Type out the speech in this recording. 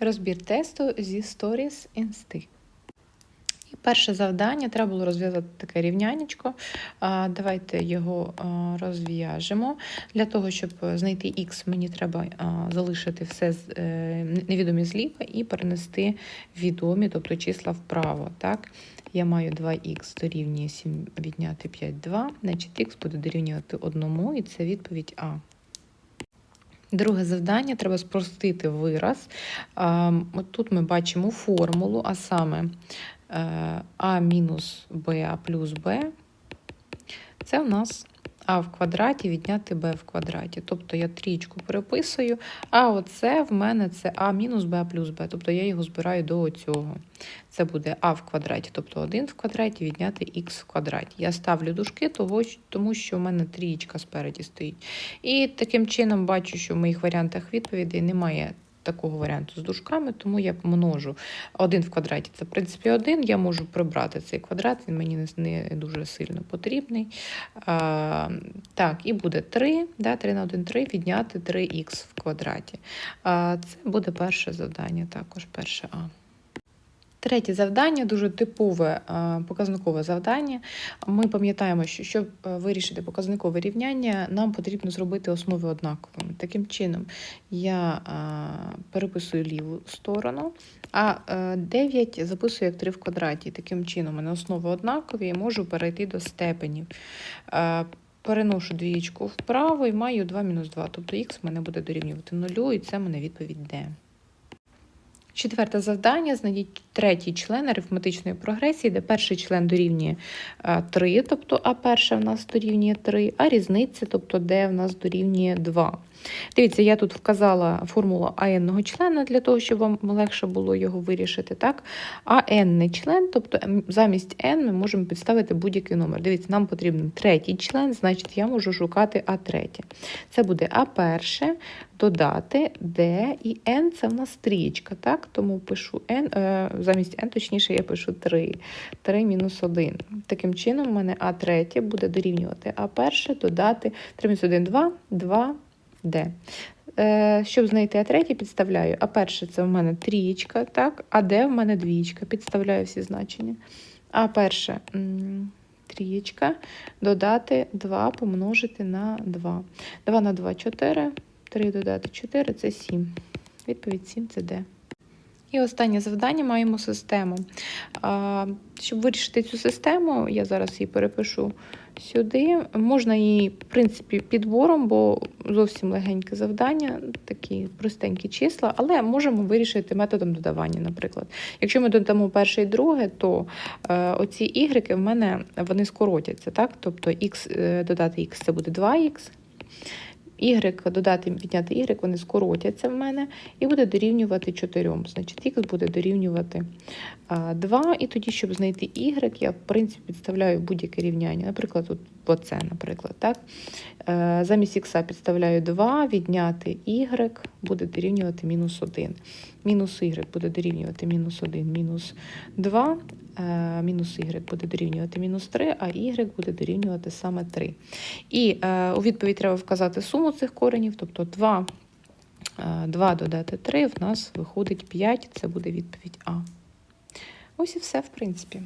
Розбір тесту зі Stories Insti. І перше завдання треба було розв'язати таке рівнянечко. Давайте його розв'яжемо. Для того, щоб знайти х, мені треба залишити все е, невідомі зліва і перенести відомі, тобто числа вправо. Так? Я маю 2х дорівнює 7 відняти 5, 2, значить х буде дорівнювати 1, і це відповідь А. Друге завдання треба спростити вираз. От тут ми бачимо формулу, а саме е, а мінус b плюс Б. Це у нас а в квадраті відняти b в квадраті. Тобто я трічку переписую, а оце в мене це а мінус b плюс b. Тобто я його збираю до цього. Це буде а в квадраті, тобто 1 в квадраті відняти х в квадраті. Я ставлю дужки, тому що в мене трієчка спереді стоїть. І таким чином бачу, що в моїх варіантах відповідей немає такого варіанту з дужками, тому я множу 1 в квадраті. Це, в принципі, 1. Я можу прибрати цей квадрат, він мені не дуже сильно потрібний. А, так, і буде 3, да, 3 на 1, 3, відняти 3х в квадраті. А, це буде перше завдання, також перше А. Третє завдання дуже типове е, показникове завдання. Ми пам'ятаємо, що щоб е, вирішити показникове рівняння, нам потрібно зробити основи однаковими. Таким чином, я е, переписую ліву сторону, а е, 9 записую як 3 в квадраті. Таким чином, у мене основи однакові і можу перейти до степенів. Переношу двієчку вправо і маю 2 мінус 2, тобто х мене буде дорівнювати 0, і це мене відповідь D. Четверте завдання: знайдіть третій член арифметичної прогресії, де перший член дорівнює е, 3, тобто А перша в нас дорівнює 3, а різниця, тобто Д в нас дорівнює 2. Дивіться, я тут вказала формулу АНного члена для того, щоб вам легше було його вирішити. так? А n член, тобто замість n ми можемо підставити будь-який номер. Дивіться, нам потрібен третій член, значить я можу шукати А третє. Це буде А перше, додати d і n це в нас трієчка, так? Тому пишу n, е, замість n, точніше, я пишу 3. 3 мінус 1. Таким чином, у мене А третє буде дорівнювати А перше, додати 3 мінус 1, 2, 2, d. Е, щоб знайти А третє, підставляю. А перше це в мене трієчка, так? А Д в мене двічка. Підставляю всі значення. А перше трієчка, додати 2 помножити на 2. 2 на 2 4. 3 додати 4 це 7. Відповідь 7 це Д. І останнє завдання маємо систему. Щоб вирішити цю систему, я зараз її перепишу сюди. Можна її, в принципі, підбором, бо зовсім легеньке завдання, такі простенькі числа, але можемо вирішити методом додавання, наприклад. Якщо ми додамо перше і друге, то е, оці ігреки в мене вони скоротяться, так? Тобто x, е, додати x це буде 2х. Y додати відняти y, вони скоротяться в мене і буде дорівнювати 4. Значить, х буде дорівнювати 2. І тоді, щоб знайти y, я в принципі підставляю будь-яке рівняння. Наприклад, тут оце, наприклад, так? Е, Замість х підставляю 2, відняти y буде дорівнювати мінус 1. Мінус y буде дорівнювати мінус 1, мінус 2. е, Мінус y буде дорівнювати мінус 3, а y буде дорівнювати саме 3. І е, у відповідь треба вказати суму цих коренів, тобто 2, е, 2 додати 3, в нас виходить 5, це буде відповідь А. Ось і все, в принципі.